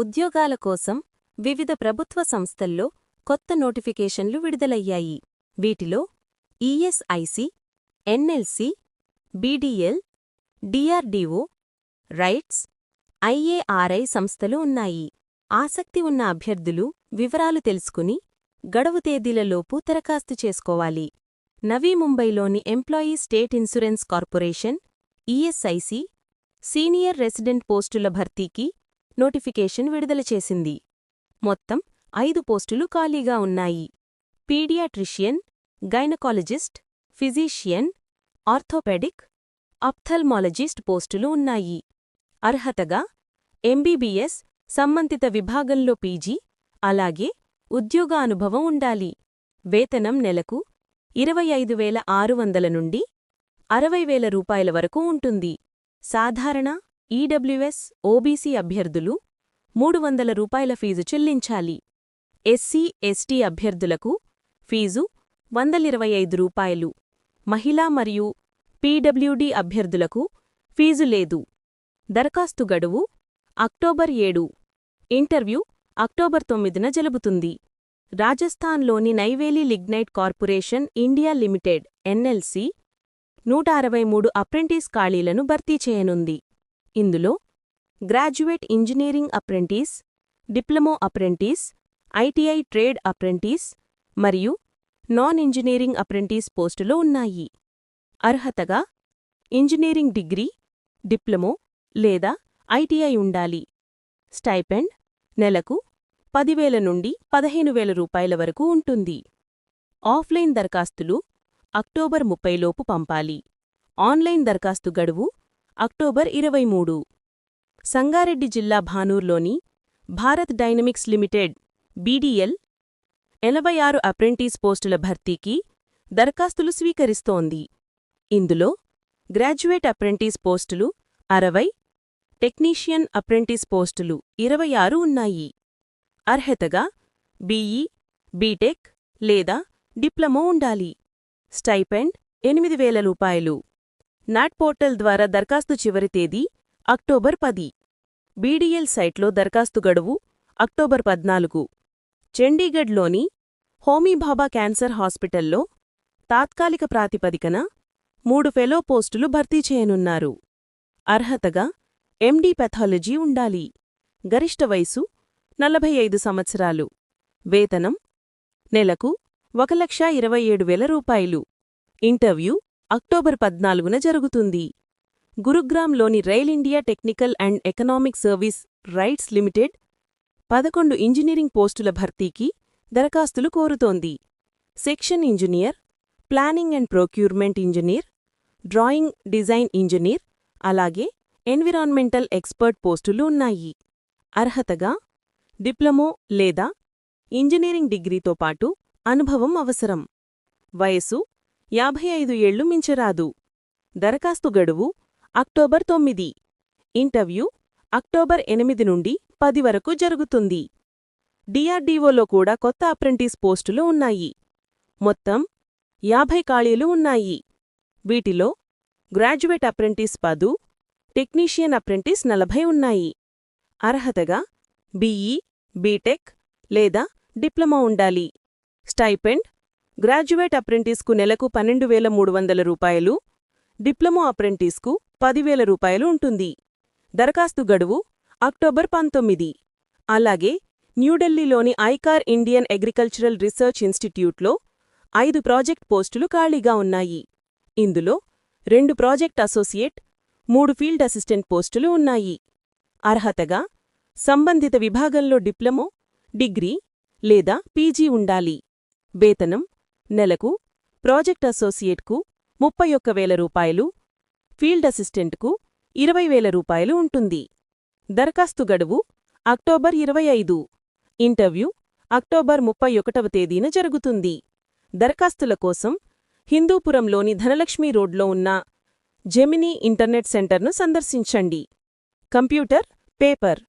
ఉద్యోగాల కోసం వివిధ ప్రభుత్వ సంస్థల్లో కొత్త నోటిఫికేషన్లు విడుదలయ్యాయి. వీటిలో ESIC NLC BDL DRDO RITES IARI సంస్థలు ఉన్నాయి. ఆసక్తి ఉన్న అభ్యర్థులు వివరాలు తెలుసుకుని గడువు తేదీలలోపు దరఖాస్తు చేసుకోవాలి. నవీ ముంబైలోని Employee State Insurance Corporation ESIC senior resident పోస్టుల భర్తీకి నోటిఫికేషన్ విడుదల చేసింది. మొత్తం ఐదు పోస్టులు ఖాళీగా ఉన్నాయి. Paediatrician gynaecologist physician orthopaedic ophthalmologist పోస్టులు ఉన్నాయి. అర్హతగా ఎంబీబీఎస్ సంబంధిత విభాగంలో పీజీ అలాగే ఉద్యోగ అనుభవం ఉండాలి. వేతనం నెలకు ఇరవై ఐదు వేల ఆరు వందల నుండి అరవై వేల రూపాయల వరకు ఉంటుంది. సాధారణ ఈడబ్ల్యూఎస్ ఓబీసీ అభ్యర్థులు మూడు వందల రూపాయల ఫీజు చెల్లించాలి. ఎస్సీ ఎస్టీ అభ్యర్థులకు ఫీజు వందలిరవై ఐదు రూపాయలు. మహిళా మరియు పీడబ్ల్యూడీ అభ్యర్థులకు ఫీజు లేదు. దరఖాస్తు గడువు అక్టోబర్ ఏడు. ఇంటర్వ్యూ అక్టోబర్ తొమ్మిదిన జలుబుతుంది. రాజస్థాన్లోని Neyveli Lignite Corporation India Limited NLC నూట అరవై మూడు అప్రెంటిస్ ఖాళీలను భర్తీ చేయనుంది. ఇందులో graduate engineering apprentice diploma apprentice ITI trade apprentice మరియు నాన్ ఇంజనీరింగ్ అప్రెంటీస్ పోస్టులు ఉన్నాయి. అర్హతగా ఇంజనీరింగ్ డిగ్రీ డిప్లొమో లేదా ఐటీఐ ఉండాలి. స్టైపెండ్ నెలకు పదివేల నుండి పదహేను వేల రూపాయల వరకు ఉంటుంది. ఆఫ్లైన్ దరఖాస్తులు అక్టోబర్ ముప్పైలోపు పంపాలి. ఆన్లైన్ దరఖాస్తు గడువు అక్టోబర్ ఇరవై మూడు. సంగారెడ్డి జిల్లా భానూర్లోని భారత్ డైనమిక్స్ లిమిటెడ్ బీడీఎల్ ఎనభై ఆరు అప్రెంటీస్ పోస్టుల భర్తీకి దరఖాస్తులు స్వీకరిస్తోంది. ఇందులో గ్రాడ్యుయేట్ అప్రెంటిస్ పోస్టులు అరవై టెక్నీషియన్ అప్రెంటిస్ పోస్టులు ఇరవై ఆరు ఉన్నాయి. అర్హతగా బీఈ బీటెక్ లేదా డిప్లొమో ఉండాలి. స్టైపెండ్ ఎనిమిది వేల రూపాయలు. నాట్ పోర్టల్ ద్వారా దరఖాస్తు చివరి తేదీ అక్టోబర్ పది. బీడీఎల్ సైట్లో దరఖాస్తు గడువు అక్టోబర్ పద్నాలుగు. చండీగఢ్లోని హోమీభాబా క్యాన్సర్ హాస్పిటల్లో తాత్కాలిక ప్రాతిపదికన మూడు ఫెలో పోస్టులు భర్తీ చేయనున్నారు. అర్హతగా ఎండీ పెథాలజీ ఉండాలి. గరిష్ట వయసు నలభై ఐదు సంవత్సరాలు. వేతనం నెలకు ఒక లక్ష ఇరవై ఏడు వేల రూపాయలు. ఇంటర్వ్యూ అక్టోబర్ పద్నాలుగున జరుగుతుంది. గురుగ్రామ్లోని Rail India Technical and Economic Service RITES Limited పదకొండు ఇంజనీరింగ్ పోస్టుల భర్తీకి దరఖాస్తులు కోరుతోంది. Section engineer planning and procurement engineer drawing design engineer అలాగే ఎన్విరాన్మెంటల్ ఎక్స్పర్ట్ పోస్టులు ఉన్నాయి. అర్హతగా డిప్లొమో లేదా ఇంజనీరింగ్ డిగ్రీతో పాటు అనుభవం అవసరం. వయసు యాభై ఐదు ఏళ్ళు మించరాదు. దరఖాస్తు గడువు అక్టోబర్ తొమ్మిది. ఇంటర్వ్యూ అక్టోబర్ ఎనిమిది నుండి పది వరకు జరుగుతుంది. డిఆర్డీఓలో కూడా కొత్త అప్రెంటిస్ పోస్టులు ఉన్నాయి. మొత్తం యాభై ఖాళీలు ఉన్నాయి. వీటిలో గ్రాడ్యుయేట్ అప్రెంటిస్ పదు టెక్నీషియన్ అప్రెంటిస్ నలభై ఉన్నాయి. అర్హతగా బీఈ బీటెక్ లేదా డిప్లొమా ఉండాలి. స్టైపెండ్ గ్రాడ్యుయేట్ అప్రెంటిస్కు నెలకు పన్నెండు వేల మూడు వందల రూపాయలు డిప్లొమో అప్రెంటిస్కు పదివేల రూపాయలు ఉంటుంది. దరఖాస్తు గడువు అక్టోబర్ పంతొమ్మిది. అలాగే న్యూఢిల్లీలోని ఐకార్ ఇండియన్ అగ్రికల్చరల్ రీసెర్చ్ ఇన్స్టిట్యూట్లో ఐదు ప్రాజెక్ట్ పోస్టులు ఖాళీగా ఉన్నాయి. ఇందులో రెండు ప్రాజెక్ట్ అసోసియేట్ మూడు ఫీల్డ్ అసిస్టెంట్ పోస్టులు ఉన్నాయి. అర్హతగా సంబంధిత విభాగంలో డిప్లొమో డిగ్రీ లేదా పీజీ ఉండాలి. వేతనం నెలకు ప్రాజెక్ట్ అసోసియేట్కు ముప్పై ఒక్క వేల రూపాయలు ఫీల్డ్ అసిస్టెంట్కు ఇరవై వేల రూపాయలు ఉంటుంది. దరఖాస్తు గడువు అక్టోబర్ ఇరవై ఐదు. ఇంటర్వ్యూ అక్టోబర్ ముప్పై ఒకటవ తేదీన జరుగుతుంది. దరఖాస్తుల కోసం హిందూపురంలోని ధనలక్ష్మీ రోడ్లో ఉన్న జెమినీ ఇంటర్నెట్ సెంటర్ను సందర్శించండి. Computer paper